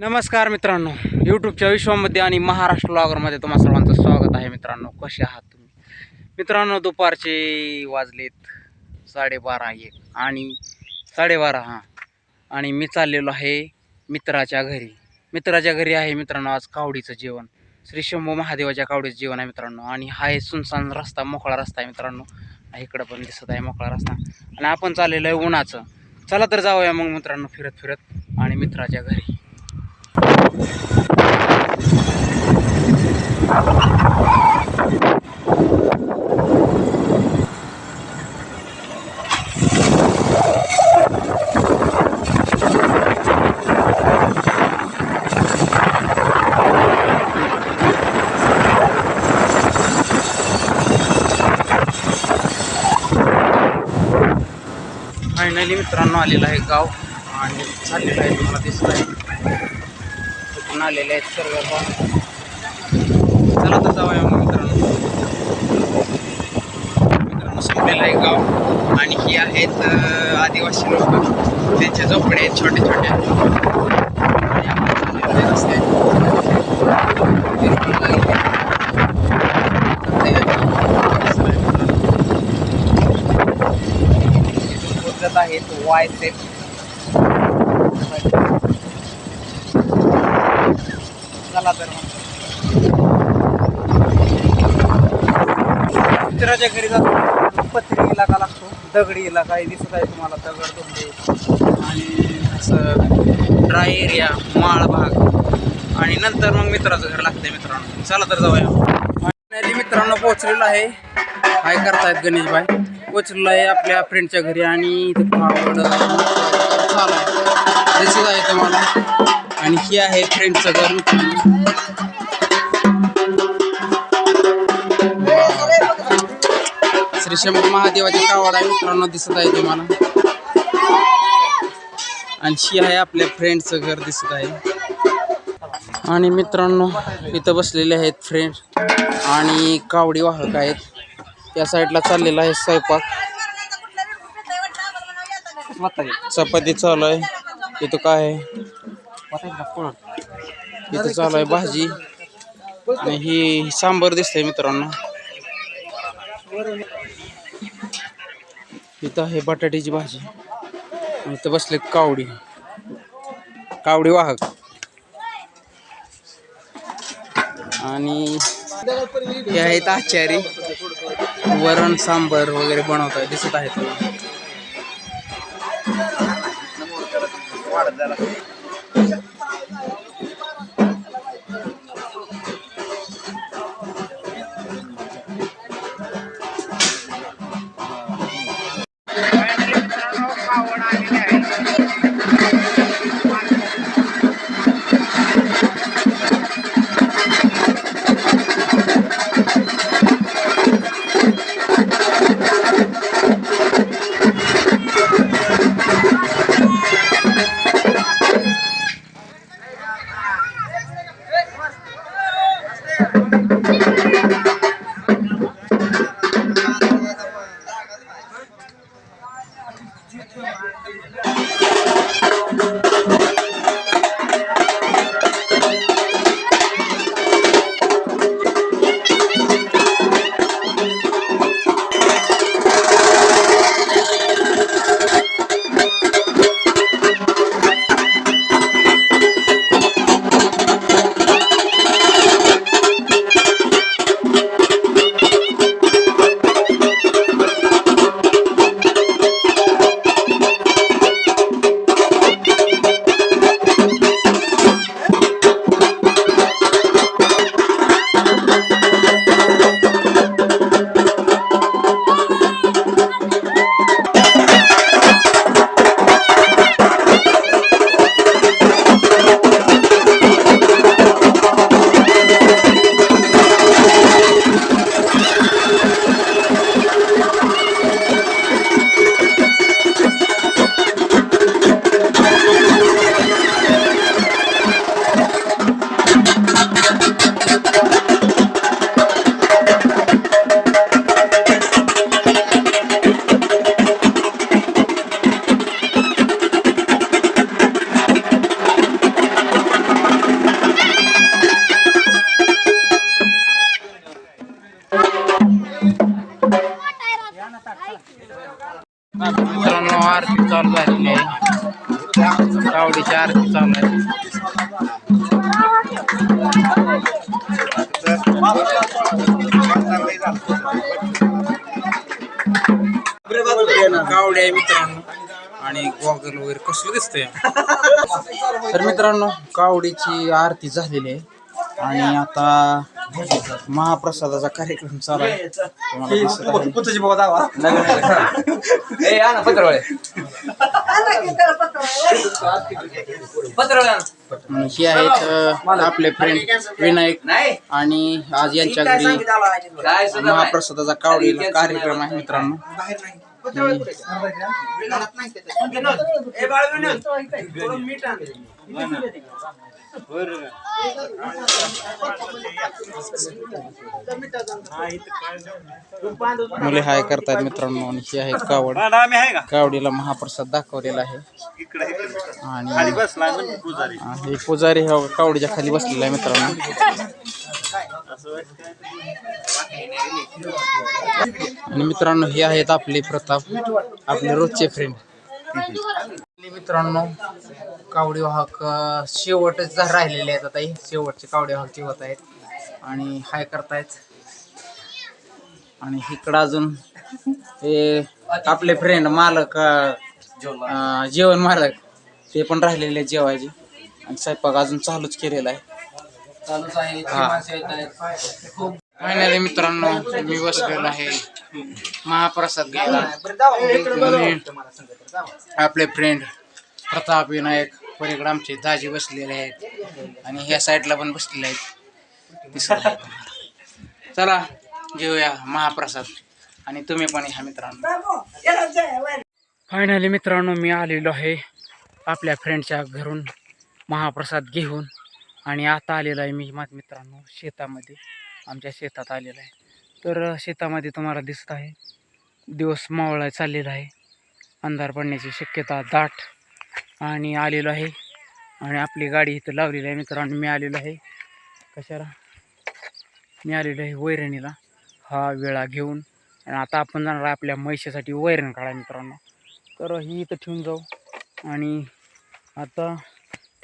नमस्कार मित्रांनो यूट्यूबच्या विश्वामध्ये आणि महाराष्ट्र ब्लॉगरमध्ये तुम्हा सर्वांचं स्वागत आहे मित्रांनो. कसे आहात तुम्ही? मित्रांनो दुपारचे वाजलेत साडेबारा एक आणि साडेबारा हां. आणि मी चाललेलो आहे मित्राच्या घरी. मित्राच्या घरी आहे मित्रांनो आज कावडीचं जेवण. श्री शंभू महादेवाच्या कावडीचं जेवण आहे मित्रांनो. आणि हा आहे सुनसान रस्ता मोकळा रस्ता आहे मित्रांनो. इकडं पण दिसत आहे मोकळा रस्ता. आणि आपण चाललेलो आहे उन्हाचं. चला तर जाऊया मग मित्रांनो फिरत फिरत आणि मित्राच्या घरी. फायनली मित्रांनो आलेलं आहे गाव आणि झालेलं आहे तुम्हाला दिसत आहे कुठून आलेले आहेत सर्व चला तर जाऊया मग मित्रांनो. मित्रांनो संपलेलं आहे गाव. आणि ही आहेत आदिवासी लोक. त्यांचे झोपडे आहेत छोटे छोटे आणि आपण चाललेलो आहे रस्त्याने. बोलत आहेत वाय चला तर मग. मित्राच्या घरी जातो. पत्री इलाका लागतो. दगडी इलाका. दिसत आहे तुम्हाला. दगड तुमचे आणि असं ड्राय एरिया माळ भाग. आणि नंतर मग मित्राचं घर लागतंय मित्रांनो. चला तर जाऊया. मित्रांनो पोहोचलेलो आहे. काय करतायत गणेशबाई? पोहोचलेलो आहे आपल्या फ्रेंडच्या घरी आणि इथे पावड चालू आहे. दिसत आहे तुम्हाला. आणि ही आहे फ्रेंडचं घर. श्री शंभर महादेवाची कावड आहे मित्रांनो दिसत आहे तुम्हाला. आणि ही आहे आपल्या फ्रेंडचं घर दिसत आहे. आणि मित्रांनो इथं बसलेले आहेत फ्रेंड आणि कावडी वाहक आहेत. या साईडला चाललेला आहे स्वयंपाक. चपाती चालू आहे. इथं काय आहे? इथं चालू आहे भाजी. आणि ही सांबर दिसतंय मित्रांनो. इथं आहे बटाट्याची भाजी. इथं बसले कावडी. कावडी वाहक. आणि हे आहेत आचारी. वरण सांबर वगैरे बनवत दिसत आहेत मित्रांनो आरती चालू झालेली आहे. कावडीची आरती चालू आहे. कावडी आहे मित्रांनो. आणि गॉगल वगैरे कसलं दिसतंय? तर मित्रांनो कावडीची आरती झालेली आहे. आणि आता महाप्रसादाचा कार्यक्रम चालू आहे. तुम्हाला दिसत आहे. आणि. हे आहेत अं, आपले फ्रेंड विनायक आणि आज यांच्या घरी महाप्रसादाचा कावडीला कार्यक्रम आहे मित्रांनो. मुले हाय करतायत मित्रांनो आणि ही आहे कावड. कावडीला महाप्रसाद दाखवलेला आहे. आणि हा, हे पुजारी हा कावडीच्या खाली बसलेला आहे मित्रांनो. आणि मित्रांनो हे आहेत आपले प्रताप आपले रोजचे फ्रेंड मित्रांनो कावडी वाहक शेवटच राहिलेले आहेत आता शेवटचे कावडी वाहक जेवत आहेत. आणि हाय करतायत. आणि इकडं अजून हे आपले फ्रेंड मालक जेवण मालक ते पण राहिलेले आहेत जेवायचे. आणि स्वयंपाक अजून चालूच केलेला आहे. फायनली मित्रांनो मी बसलेलो आहे. महाप्रसाद घ्यायला आपले फ्रेंड प्रताप विनायक पलीकडे आमचे दाजी बसलेले आहेत. आणि ह्या साईडला पण बसलेले आहेत. चला घेऊया महाप्रसाद. आणि तुम्ही पण ह्या मित्रांनो. फायनली मित्रांनो मी आलेलो आहे आपल्या फ्रेंडच्या घरून महाप्रसाद घेऊन. आणि आता आलेलो आहे मी माझ्या मित्रांनो शेतामध्ये. आमच्या शेतात आलेलो आहे. तर शेतामध्ये तुम्हाला दिसत आहे. दिवस मावळा चाललेला आहे. अंधार पडण्याची शक्यता दाट. आणि आलेलो आहे. आणि आपली गाडी इथं लावलेली आहे मित्रांनो. मी आलेलो आहे. कशाला? मी आलेलो आहे वैरणीला. हा वेळा घेऊन. आणि आता आपण जाणार आहे आपल्या म्हैशीसाठी वैरण काढा मित्रांनो. तर ही इथं ठेवून जाऊ. आणि आता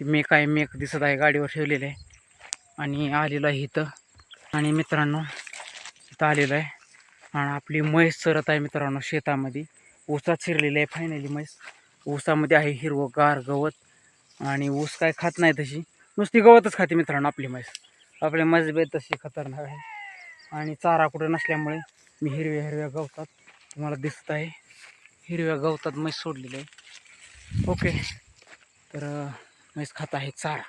ती मेक आहे मेक दिसत आहे गाडीवर ठेवलेलं आहे. आणि आलेलो आहे इथं. आणि मित्रांनो इथं आलेलो आहे. आणि आपली म्हैस चरत आहे मित्रांनो शेतामध्ये. ऊसात शिरलेली आहे फायनली म्हैस. ऊसामध्ये आहे हिरवं गार गवत. आणि ऊस काय खात नाही तशी. नुसती गवतच खाते मित्रांनो आपली म्हैस. आपली म्हैसबेत तशी खतरनाक आहे. आणि चारा कुठं नसल्यामुळे मी हिरव्या हिरव्या गवतात. तुम्हाला दिसत आहे. हिरव्या गवतात म्हैस सोडलेली आहे. ओके. तर म्हैस खात आहे चारा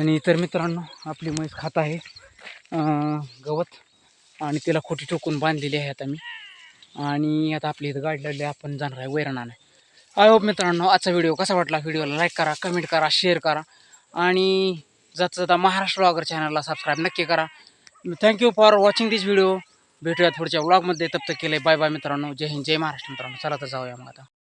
आणि तर मित्रांनो आपली म्हैस खात आहे गवत. आणि तिला खोटी टोकून बांधलेली आहे आता मी. आणि आता आपली इथं गाडी लागली आपण जाणार आहे वैरणाने. आय होप मित्रांनो आजचा व्हिडिओ कसा वाटला? व्हिडिओला लाईक करा कमेंट करा शेअर करा. आणि जाता जाता महाराष्ट्र ब्लॉगर चॅनलला सबस्क्राईब नक्की करा. Thank you for watching this video भेटूया पुढच्या ब्लॉगमध्ये तप्त केले बाय बाय मित्रांनो. जय हिंद जय महाराष्ट्र मित्रांनो. चला तर जाऊया मग आता.